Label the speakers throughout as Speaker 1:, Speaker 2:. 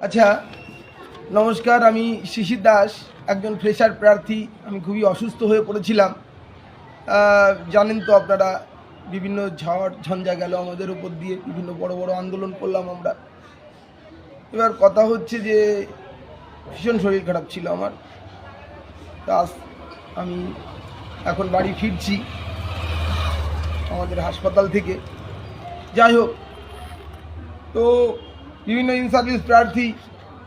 Speaker 1: আচ্ছা নমস্কার, আমি শিশির দাস, একজন ফ্রেশার প্রার্থী। আমি খুবই অসুস্থ হয়ে পড়েছিলাম। জানেন তো আপনারা, বিভিন্ন ঝড়, ঝঞ্ঝা গেল আমাদের উপর দিয়ে, বিভিন্ন বড় বড় আন্দোলন করলাম আমরা। এবার কথা হচ্ছে যে, ভীষণ শরীর খারাপ ছিল আমার। তা আমি এখন বাড়ি ফিরছি, আমাদের হাসপাতাল থেকে। যাই হোক, তো বিভিন্ন ইনসার্ভিস প্রার্থী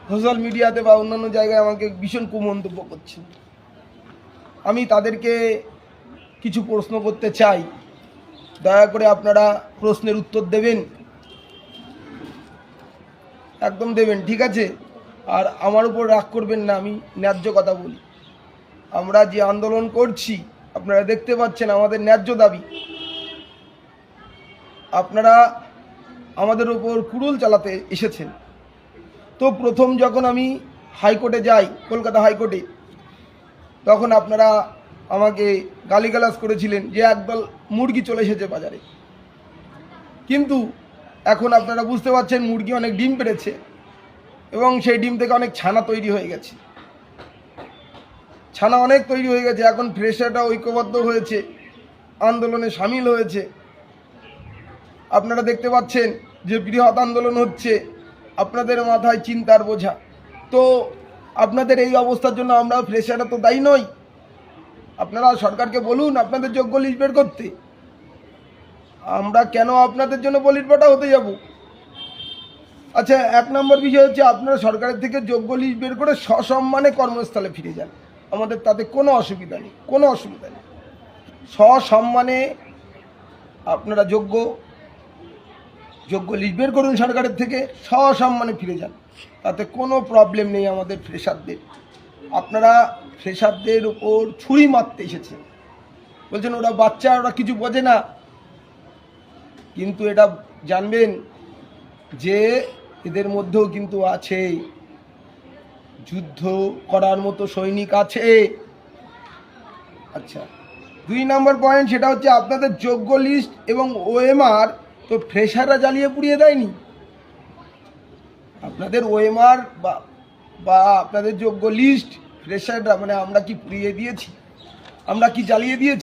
Speaker 1: সোশ্যাল মিডিয়াতে বা অন্যান্য জায়গায় আমাকে ভীষণ কুমন্তব্য করছেন। আমি তাদেরকে কিছু প্রশ্ন করতে চাই। দয়া করে আপনারা প্রশ্নের উত্তর দেবেন। একদম দেবেন, ঠিক আছে? আর আমার উপর রাগ করবেন না, আমি ন্যায্য কথা বলি। আমরা যে আন্দোলন করছি, আপনারা দেখতে পাচ্ছেন আমাদের ন্যায্য দাবি। আপনারা আমাদের ওপর কুড়ুল চালাতে এসেছেন। তো প্রথম যখন আমি হাইকোর্টে যাই, কলকাতা হাইকোর্টে, তখন আপনারা আমাকে গালিগালাজ করেছিলেন যে একদল মুরগি চলে এসেছে বাজারে। কিন্তু এখন আপনারা বুঝতে পারছেন মুরগি অনেক ডিম পেড়েছে এবং সেই ডিম থেকে অনেক ছানা তৈরি হয়ে গেছে। ছানা অনেক তৈরি হয়ে গেছে, এখন ফ্রেশারটা ঐক্যবদ্ধ হয়েছে, আন্দোলনে সামিল হয়েছে। আপনারা দেখতে পাচ্ছেন যে বৃহৎ আন্দোলন হচ্ছে। আপনাদের মাথায় চিন্তার বোঝা। তো আপনাদের এই অবস্থার জন্য আমরা ফ্রেশাররা তো দায়ী নই। আপনারা সরকারকে বলুন আপনাদের যোগ্য লিস্ট বের করতে। আমরা কেন আপনাদের জন্য বলিরপাটা হতে যাব? আচ্ছা এক নম্বর বিষয় হচ্ছে আপনারা সরকারের থেকে যোগ্য লিস্ট বের করে সসম্মানে কর্মস্থলে ফিরে যান। আমাদের তাতে কোনো অসুবিধা নেই, কোনো অসুবিধা নেই। সসম্মানে আপনারা যোগ্য যোগ্য লিস্ট বের করুন সরকারের থেকে, সসম্মানে ফিরে যান। তাতে কোনো প্রবলেম নেই আমাদের ফ্রেশারদের আপনারা ফ্রেশারদের উপর ছুরি মারতে এসেছে বলছেন, ওরা বাচ্চা, ওরা কিছু বোঝে না। কিন্তু এটা জানবেন যে এদের মধ্যেও কিন্তু আছে যুদ্ধ করার মতো সৈনিক আছে। আচ্ছা দুই নম্বর পয়েন্ট সেটা হচ্ছে আপনাদের যোগ্য লিস্ট এবং ওএমআর তো ফ্রেশাররা জ্বালিয়ে পুড়িয়ে দেয়নি? আপনাদের ওয়েমার বা বা আপনাদের যোগ্য লিস্ট ফ্রেশাররা মানে আমরা কি পুড়িয়ে দিয়েছি? আমরা কি জ্বালিয়ে দিয়েছি?